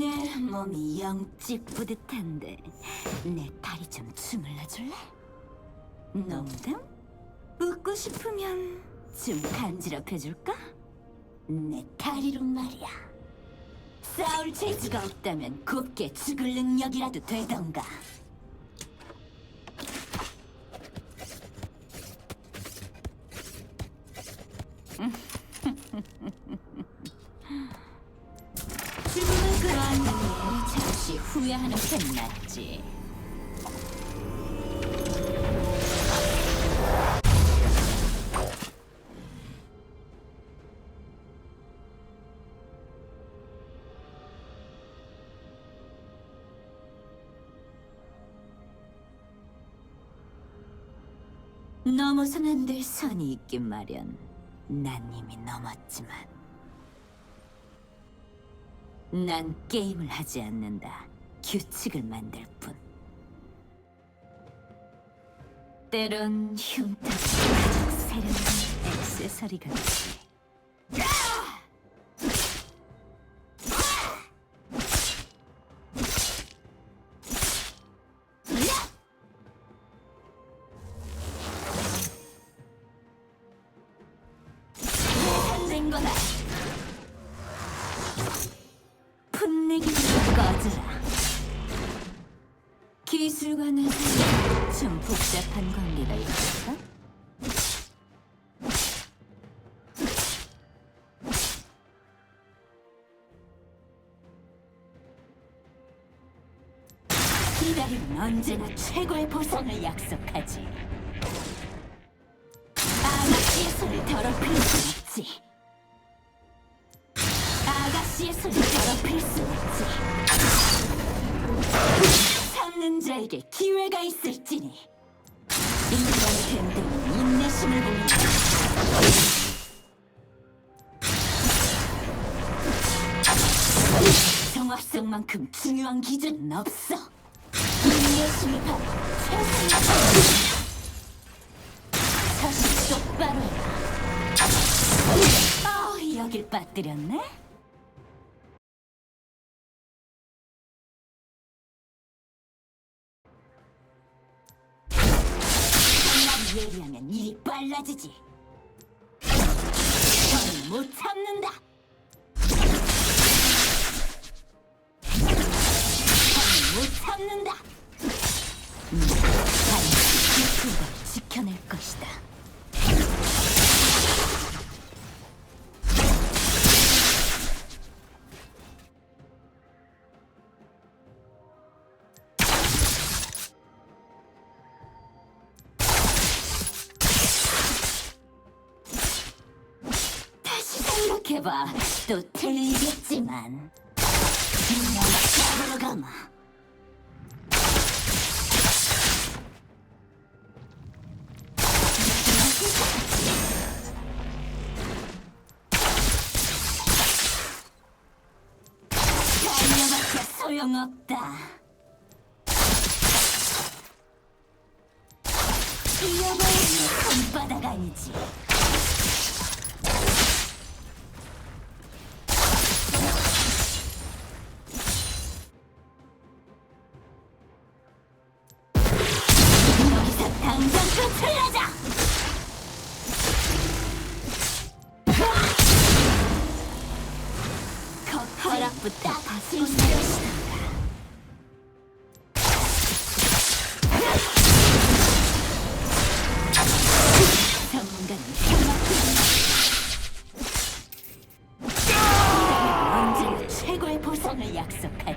오늘 몸이 영 찌뿌듯한데 내 다리 좀 주물러 줄래? 농담? 웃고 싶으면 좀 간지럽혀 줄까? 내 다리로 말이야 싸울 재주가 없다면 곱게 죽을 능력이라도 되던가 죽음 잠시 후회하는 편 낫지 넘어선 안될 선이 있긴 마련. 난 이미 넘었지만. 난 게임을 하지 않는다. 규칙을 만들 뿐. 때론 흉터가 가장 세련된 액세서리가 되지. 된 거다. 기술과는 좀 복잡한 관계가 있을까? 기다림은 언제나 최고의 보상을 약속하지. 아가씨의 손을 더럽힐 수 없지. 아가씨의 손을 더럽힐 수 없지. 참는 자에게 기회가 있을지니. 인간의 됨됨은 인내심을 보인다. 정합성만큼 중요한 기준은 없어. 인내심이 바로 최선이야. 사실 똑바로 해라. 아, 여길 빠뜨렸네? 일이 빨라지지. 저는 못 참는다. 생각해봐. 또 틀리겠지만. 그냥 잡으러 가마. 달려봤자 소용없다. 이어버리는 손바닥 아니지. 최고의 보상을 약속하